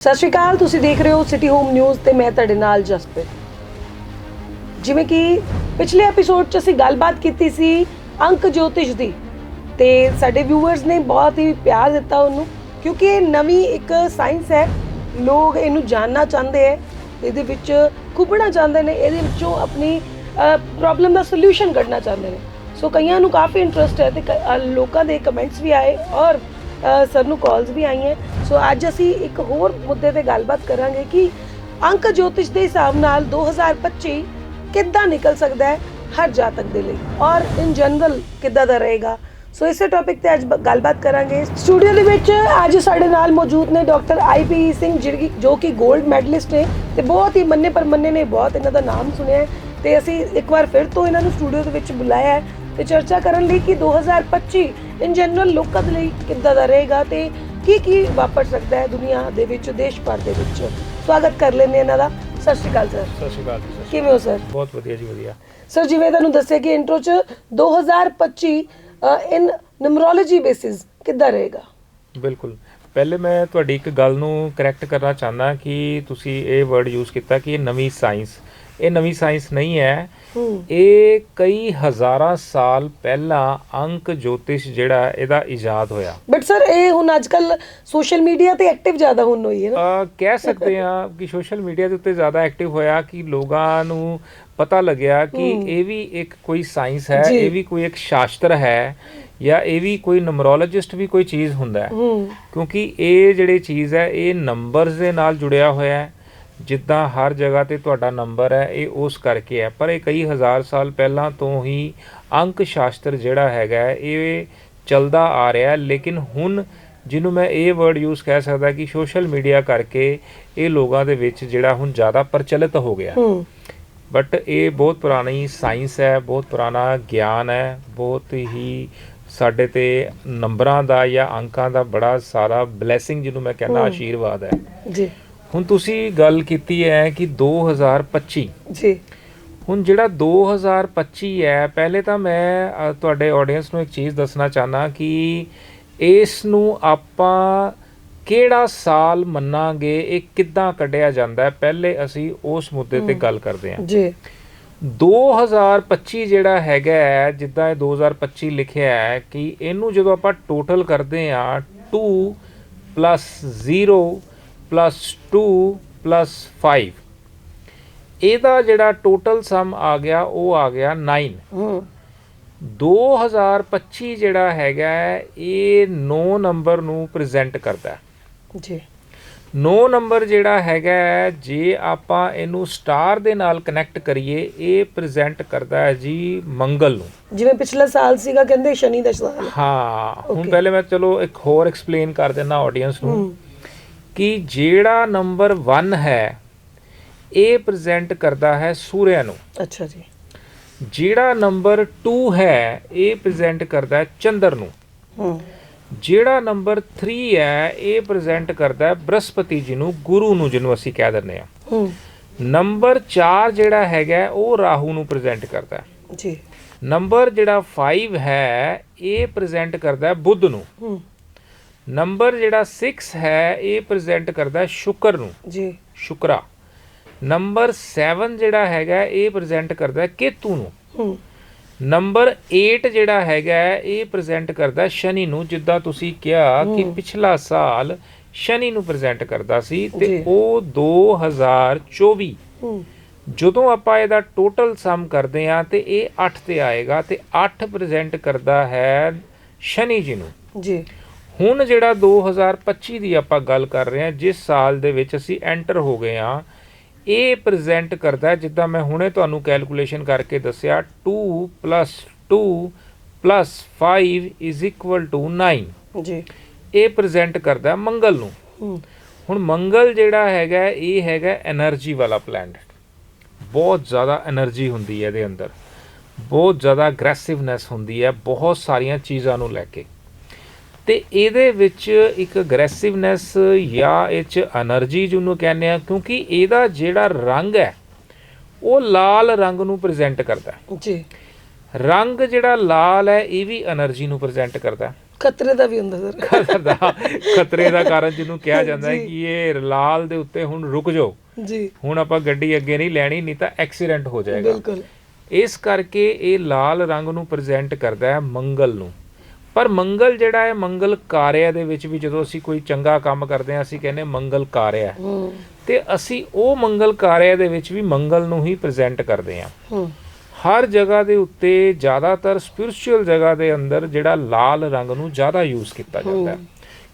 ਸਤਿ ਸ਼੍ਰੀ ਅਕਾਲ, ਤੁਸੀਂ ਦੇਖ ਰਹੇ ਹੋ ਸਿਟੀ ਹੋਮ ਨਿਊਜ਼ ਤੇ ਮੈਂ ਤੁਹਾਡੇ ਨਾਲ ਜਸਪ੍ਰੀਤ। ਜਿਵੇਂ ਕਿ ਪਿਛਲੇ ਐਪੀਸੋਡ 'ਚ ਅਸੀਂ ਗੱਲਬਾਤ ਕੀਤੀ ਸੀ ਅੰਕ ਜੋਤਿਸ਼ ਦੀ ਤੇ ਸਾਡੇ ਵਿਊਅਰਸ ਨੇ ਬਹੁਤ ਹੀ ਪਿਆਰ ਦਿੱਤਾ ਉਹਨੂੰ, ਕਿਉਂਕਿ ਇਹ ਨਵੀਂ ਇੱਕ ਸਾਇੰਸ ਹੈ, ਲੋਕ ਇਹਨੂੰ ਜਾਣਨਾ ਚਾਹੁੰਦੇ ਹੈ, ਇਹਦੇ ਵਿੱਚ ਖੁੱਬਣਾ ਚਾਹੁੰਦੇ ਨੇ, ਇਹਦੇ ਵਿੱਚੋਂ ਆਪਣੀ ਪ੍ਰੋਬਲਮ ਦਾ ਸੋਲੂਸ਼ਨ ਕੱਢਣਾ ਚਾਹੁੰਦੇ ਨੇ। ਸੋ ਕਈਆਂ ਨੂੰ ਕਾਫੀ ਇੰਟਰਸਟ ਹੈ ਤੇ ਕ- ਲੋਕਾਂ ਦੇ ਕਮੈਂਟਸ ਵੀ ਆਏ ਔਰ ਸਰ ਨੂੰ ਕਾਲਸ ਵੀ ਆਈਆਂ। ਸੋ ਅੱਜ ਅਸੀਂ ਇੱਕ ਹੋਰ ਮੁੱਦੇ ਤੇ ਗੱਲਬਾਤ ਕਰਾਂਗੇ ਕਿ ਅੰਕ ਜੋਤਿਸ਼ ਦੇ ਹਿਸਾਬ ਨਾਲ 2025 ਕਿੱਦਾਂ ਨਿਕਲ ਸਕਦਾ ਹੈ ਹਰ ਜਾਤਕ ਦੇ ਲਈ? ਔਰ ਇਨ ਜਨਰਲ ਕਿੱਦਾਂ ਦਾ ਰਹੇਗਾ? ਸੋ ਇਸੇ ਟੌਪਿਕ ਤੇ ਅੱਜ ਬ- ਗੱਲਬਾਤ ਕਰਾਂਗੇ। ਸਟੂਡੀਓ ਦੇ ਵਿੱਚ ਅੱਜ ਸਾਡੇ ਨਾਲ ਮੌਜੂਦ ਨੇ ਡਾਕਟਰ ਆਈਪੀ ਸਿੰਘ, ਜਿਹੜੀ ਜੋ ਕਿ 골ਡ ਮੈਡਲਿਸਟ ਨੇ ਤੇ ਬਹੁਤ ਹੀ ਮੰਨੇ ਪਰਮੰਨੇ ਨੇ, ਬਹੁਤ ਇਹਨਾਂ ਦਾ ਨਾਮ ਸੁਣਿਆ ਹੈ। ਤੇ ਅਸੀਂ ਇੱਕ ਵਾਰ ਫਿਰ ਤੋਂ ਇਹਨਾਂ ਨੂੰ ਸਟੂਡੀਓ ਦੇ ਵਿੱਚ ਬੁਲਾਇਆ ਹੈ ਤੇ ਚਰਚਾ ਕਰਨ ਲਈ ਕਿ 2025 ਇਨ ਜਨਰਲ ਲੋਕਾਂ ਦੇ ਲਈ ਕਿੱਦਾਂ ਦਾ ਰਹੇਗਾ ਤੇ ਕੀ ਕੀ ਵਾਪਰ ਸਕਦਾ ਹੈ ਦੁਨੀਆ ਦੇ ਵਿੱਚ ਦੇਸ਼ ਭਰ ਦੇ ਵਿੱਚ? ਸਵਾਗਤ ਕਰ ਲੈਂਦੇ ਇਹਨਾਂ ਦਾ। ਸਤਿ ਸ਼੍ਰੀ ਅਕਾਲ ਸਰ। ਸਤਿ ਸ਼੍ਰੀ ਅਕਾਲ ਜੀ ਸਰ ਕਿਵੇਂ ਹੋ ਸਰ? ਬਹੁਤ ਵਧੀਆ ਜੀ ਵਧੀਆ। ਸਰ ਜਿਵੇਂ ਤੁਹਾਨੂੰ ਦੱਸਿਆ ਕਿ ਇੰਟਰੋ ਚ 2025 ਇਨ ਨਿਊਮਰੋਲੋਜੀ ਬੇਸਿਸ ਕਿੱਦਾਂ ਰਹੇਗਾ? ਬਿਲਕੁਲ। ਪਹਿਲੇ ਮੈਂ ਤੁਹਾਡੀ ਇੱਕ ਗੱਲ ਨੂੰ ਕਰੈਕਟ ਕਰਨਾ ਚਾਹੁੰਦਾ ਕਿ ਤੁਸੀਂ ਇਹ ਵਰਡ ਯੂਜ਼ ਕੀਤਾ ਕਿ ਇਹ ਨਵੀਂ ਸਾਇੰਸ ਇਹ ਨਵੀਂ ਸਾਇੰਸ ਨਹੀਂ ਹੈ। ਇਹ ਕਈ ਹਜ਼ਾਰਾਂ ਸਾਲ ਪਹਿਲਾਂ ਅੰਕ ਜੋਤਿਸ਼ ਜਿਹੜਾ ਇਹਦਾ ਇਜਾਦ ਹੋਇਆ। ਬਟ ਸਰ ਇਹ ਹੁਣ ਅੱਜਕੱਲ ਸੋਸ਼ਲ ਮੀਡੀਆ ਤੇ ਐਕਟਿਵ ਜ਼ਿਆਦਾ ਹੁਣ ਹੋਈ ਹੈ ਨਾ। ਕਹਿ ਸਕਦੇ ਹਾਂ ਕਿ ਸੋਸ਼ਲ ਮੀਡੀਆ ਦੇ ਉੱਤੇ ਜ਼ਿਆਦਾ ਐਕਟਿਵ ਹੋਇਆ ਕਿ ਲੋਕਾਂ ਨੂੰ ਪਤਾ ਲੱਗਿਆ ਕਿ ਇਹ ਵੀ ਇੱਕ ਕੋਈ ਸਾਇੰਸ ਹੈ। ਇਹ ਵੀ ਕੋਈ ਇੱਕ ਸ਼ਾਸਤਰ ਹੈ ਜਾਂ ਇਹ ਵੀ ਕੋਈ ਨੰਬਰੋਲੋਜਿਸਟ ਵੀ ਕੋਈ ਚੀਜ਼ ਹੁੰਦਾ ਹੂੰ। ਕਿਉਂਕਿ ਇਹ ਜਿਹੜੀ ਚੀਜ਼ ਹੈ ਇਹ ਨੰਬਰਸ ਦੇ ਨਾਲ ਜੁੜਿਆ ਹੋਇਆ ਹੈ। ਜਿੱਦਾਂ ਹਰ ਜਗ੍ਹਾ ਤੇ ਤੁਹਾਡਾ ਨੰਬਰ ਹੈ ਇਹ ਉਸ ਕਰਕੇ ਹੈ। ਪਰ ਇਹ ਕਈ ਹਜ਼ਾਰ ਸਾਲ ਪਹਿਲਾਂ ਤੋਂ ਹੀ ਅੰਕ ਸ਼ਾਸਤਰ ਜਿਹੜਾ ਹੈਗਾ ਇਹ ਚੱਲਦਾ ਆ ਰਿਹਾ। ਹੈ। ਲੇਕਿਨ ਹੁਣ ਜਿਹਨੂੰ ਮੈਂ ਇਹ ਵਰਡ ਯੂਜ਼ ਕਹਿ ਸਕਦਾ ਕਿ ਸੋਸ਼ਲ ਮੀਡੀਆ ਕਰਕੇ ਇਹ ਲੋਕਾਂ ਦੇ ਵਿੱਚ ਜਿਹੜਾ ਹੁਣ ਜ਼ਿਆਦਾ ਪ੍ਰਚਲਿਤ ਹੋ ਗਿਆ। ਬਟ ਇਹ ਬਹੁਤ ਪੁਰਾਣੀ ਸਾਇੰਸ ਹੈ ਬਹੁਤ ਪੁਰਾਣਾ ਗਿਆਨ ਹੈ ਬਹੁਤ ਹੀ ਸਾਡੇ ਤੇ ਨੰਬਰਾਂ ਦਾ ਜਾਂ ਅੰਕਾਂ ਦਾ ਬੜਾ ਸਾਰਾ ਬਲੇਸਿੰਗ ਜਿਹਨੂੰ ਮੈਂ ਕਹਿੰਦਾ। ਆਸ਼ੀਰਵਾਦ ਹੈ। ਜੀ। ਹੁਣ ਤੁਸੀਂ ਗੱਲ ਕੀਤੀ ਹੈ ਕਿ 2025 ਜੀ। ਹੁਣ ਜਿਹੜਾ 2025 ਹੈ ਪਹਿਲੇ ਤਾਂ ਮੈਂ ਤੁਹਾਡੇ ਆਡੀਅנס ਨੂੰ ਇੱਕ ਚੀਜ਼ ਦੱਸਣਾ ਚਾਹਨਾ ਕਿ ਇਸ ਨੂੰ ਆਪਾਂ ਕਿਹੜਾ ਸਾਲ ਮੰਨਾਂਗੇ ਇਹ ਕਿੱਦਾਂ ਕੱਢਿਆ ਜਾਂਦਾ ਹੈ ਪਹਿਲੇ ਅਸੀਂ ਉਸ ਮੁੱਦੇ ਤੇ ਗੱਲ ਕਰਦੇ ਹਾਂ। ਜੀ। 2025 ਜਿਹੜਾ ਹੈਗਾ ਹੈ, ਜਿੱਦਾਂ ਇਹ 2025 ਲਿਖਿਆ ਹੈ ਕਿ ਇਹਨੂੰ ਜਦੋਂ ਆਪਾਂ ਟੋਟਲ ਕਰਦੇ ਆ 2 0 2 5 ਇਹਦਾ ਜਿਹੜਾ ਟੋਟਲ ਸਮ ਆ ਗਿਆ ਉਹ ਆ ਗਿਆ 9 ਹੂੰ। 2025 ਜਿਹੜਾ ਹੈਗਾ ਇਹ 9 ਨੰਬਰ ਨੂੰ ਪ੍ਰੈਜ਼ੈਂਟ ਕਰਦਾ। ਜੀ। 9 ਨੰਬਰ ਜਿਹੜਾ ਹੈਗਾ ਜੇ ਆਪਾਂ ਇਹਨੂੰ ਸਟਾਰ ਦੇ ਨਾਲ ਕਨੈਕਟ ਕਰੀਏ ਇਹ ਪ੍ਰੈਜ਼ੈਂਟ ਕਰਦਾ ਹੈ ਜੀ ਮੰਗਲ ਨੂੰ। ਜਿਵੇਂ ਪਿਛਲਾ ਸਾਲ ਸੀਗਾ ਕਹਿੰਦੇ ਸ਼ਨੀ ਦਾ ਸਾਲ। ਹਾਂ ਹੁਣ. ਪਹਿਲੇ ਮੈਂ ਚਲੋ ਇੱਕ ਹੋਰ ਐਕਸਪਲੇਨ ਕਰ ਦਿੰਦਾ ਆਡੀਅנס ਨੂੰ। ਹੂੰ। ਕਿ ਜਿਹੜਾ ਨੰਬਰ 1 ਹੈ ਇਹ ਪ੍ਰੈਜ਼ੈਂਟ ਕਰਦਾ ਹੈ ਸੂਰਿਆ ਨੂੰ। ਅੱਛਾ ਜੀ। ਜਿਹੜਾ ਨੰਬਰ 2 ਹੈ ਇਹ ਪ੍ਰੈਜ਼ੈਂਟ ਕਰਦਾ ਹੈ ਚੰਦਰ ਨੂੰ। ਹੂੰ। ਜਿਹੜਾ ਨੰਬਰ 3 ਹੈ ਇਹ ਪ੍ਰੈਜ਼ੈਂਟ ਕਰਦਾ ਹੈ ਬ੍ਰਹਸਪਤੀ ਜੀ ਨੂੰ ਗੁਰੂ ਨੂੰ ਜਿਹਨੂੰ ਅਸੀਂ ਕਹਿ ਦਿੰਦੇ ਆ ਹੂੰ। ਨੰਬਰ 4 ਜਿਹੜਾ ਹੈਗਾ ਹੈ, ਉਹ ਰਾਹੂ ਨੂੰ ਪ੍ਰੈਜ਼ੈਂਟ ਕਰਦਾ ਹੈ। ਜੀ। ਨੰਬਰ ਜਿਹੜਾ 5 ਹੈ ਇਹ ਪ੍ਰੈਜ਼ੈਂਟ ਕਰਦਾ ਹੈ ਬੁੱਧ ਨੂੰ। ਹੂੰ। ਨੰਬਰ ਜਿਹੜਾ 6 ਹੈ ਇਹ ਪ੍ਰੈਜ਼ੈਂਟ ਕਰਦਾ ਸ਼ੁਕਰ ਨੂੰ। ਜੀ। ਸ਼ੁਕਰਾ। ਨੰਬਰ 7 ਜਿਹੜਾ ਹੈਗਾ ਇਹ ਪ੍ਰੈਜ਼ੈਂਟ ਕਰਦਾ ਕੇਤੂ ਨੂੰ। ਹੂੰ। ਨੰਬਰ 8 ਜਿਹੜਾ ਹੈਗਾ ਇਹ ਪ੍ਰੈਜ਼ੈਂਟ ਕਰਦਾ ਸ਼ਨੀ ਨੂੰ ਜਿੱਦਾਂ ਤੁਸੀਂ ਕਿਹਾ ਕਿ। ਪਿਛਲਾ ਸਾਲ ਸ਼ਨੀ ਨੂੰ ਪ੍ਰੈਜ਼ੈਂਟ ਕਰਦਾ ਸੀ। ਤੇ ਉਹ 2024 ਹੂੰ। ਜਦੋਂ ਆਪਾਂ ਇਹਦਾ ਟੋਟਲ ਸਮ ਕਰਦੇ ਹਾਂ ਤੇ ਇਹ 8 ਤੇ ਆਏਗਾ ਤੇ 8 ਪ੍ਰੈਜ਼ੈਂਟ ਕਰਦਾ ਹੈ ਸ਼ਨੀ ਜੀ ਨੂੰ। ਜੀ। ਹੁਣ ਜਿਹੜਾ 2025 ਦੀ ਆਪਾਂ ਗੱਲ ਕਰ ਰਹੇ ਹਾਂ ਜਿਸ ਸਾਲ ਦੇ ਵਿੱਚ ਅਸੀਂ ਐਂਟਰ ਹੋ ਗਏ ਹਾਂ ਇਹ ਪ੍ਰੈਜ਼ੈਂਟ ਕਰਦਾ ਜਿੱਦਾਂ ਮੈਂ ਹੁਣੇ ਤੁਹਾਨੂੰ ਕੈਲਕੂਲੇਸ਼ਨ ਕਰਕੇ ਦੱਸਿਆ 2 2 5 9 ਜੀ। ਇਹ ਪ੍ਰੈਜ਼ੈਂਟ ਕਰਦਾ ਮੰਗਲ ਨੂੰ। ਹੁਣ ਮੰਗਲ ਜਿਹੜਾ ਹੈਗਾ ਇਹ ਹੈਗਾ એનર્ਜੀ ਵਾਲਾ ਪਲੈਨਟ ਬਹੁਤ ਜ਼ਿਆਦਾ એનર્ਜੀ ਹੁੰਦੀ ਹੈ ਇਹਦੇ ਅੰਦਰ। ਬਹੁਤ ਜ਼ਿਆਦਾ ਅਗਰੈਸਿਵਨੈਸ ਹੁੰਦੀ ਹੈ ਬਹੁਤ ਸਾਰੀਆਂ ਚੀਜ਼ਾਂ ਨੂੰ ਲੈ ਕੇ। ਤੇ ਇਹਦੇ ਵਿੱਚ ਇੱਕ ਅਗਰੈਸਿਵਨੈਸ ਜਾਂ ਇਹ ਚ એનર્ਜੀ ਜਿਹਨੂੰ ਕਹਿੰਦੇ ਆ ਕਿਉਂਕਿ ਇਹਦਾ ਜਿਹੜਾ ਰੰਗ ਹੈ ਉਹ ਲਾਲ ਰੰਗ ਨੂੰ ਪ੍ਰੈਜ਼ੈਂਟ ਕਰਦਾ ਜੀ। ਰੰਗ ਜਿਹੜਾ ਲਾਲ ਹੈ ਇਹ ਵੀ એનર્ਜੀ ਨੂੰ ਪ੍ਰੈਜ਼ੈਂਟ ਕਰਦਾ ਖਤਰੇ ਦਾ ਵੀ ਹੁੰਦਾ ਸਰ। ਖਤਰੇ ਦਾ ਖਤਰੇ ਦਾ ਕਾਰਨ ਜਿਹਨੂੰ ਕਿਹਾ ਜਾਂਦਾ ਹੈ ਕਿ ਇਹ ਲਾਲ ਦੇ ਉੱਤੇ ਹੁਣ ਰੁਕ ਜਾਓ। ਜੀ। ਹੁਣ ਆਪਾਂ ਗੱਡੀ ਅੱਗੇ ਨਹੀਂ ਲੈਣੀ ਨਹੀਂ ਤਾਂ ਐਕਸੀਡੈਂਟ ਹੋ ਜਾਏਗਾ। ਬਿਲਕੁਲ। ਇਸ ਕਰਕੇ ਇਹ ਲਾਲ ਰੰਗ ਨੂੰ ਪ੍ਰੈਜ਼ੈਂਟ ਕਰਦਾ ਹੈ ਮੰਗਲ ਨੂੰ। ਪਰ ਮੰਗਲ ਜਿਹੜਾ ਹੈ ਮੰਗਲ ਕਾਰਿਆ ਦੇ ਵਿੱਚ ਵੀ ਜਦੋਂ ਅਸੀਂ ਕੋਈ ਚੰਗਾ ਕੰਮ ਕਰਦੇ ਹਾਂ ਅਸੀਂ ਕਹਿੰਦੇ ਮੰਗਲ ਕਾਰਿਆ ਤੇ ਅਸੀਂ ਉਹ ਮੰਗਲ ਕਾਰਿਆ ਦੇ ਵਿੱਚ ਵੀ ਮੰਗਲ ਨੂੰ ਹੀ ਪ੍ਰੈਜ਼ੈਂਟ ਕਰਦੇ ਹਾਂ। ਹੂੰ। ਹਰ ਜਗ੍ਹਾ ਦੇ ਉੱਤੇ ਜ਼ਿਆਦਾਤਰ ਸਪਿਰਚੁਅਲ ਜਗ੍ਹਾ ਦੇ ਅੰਦਰ ਜਿਹੜਾ ਲਾਲ ਰੰਗ ਨੂੰ ਜ਼ਿਆਦਾ ਯੂਜ਼ ਕੀਤਾ ਜਾਂਦਾ ਹੈ।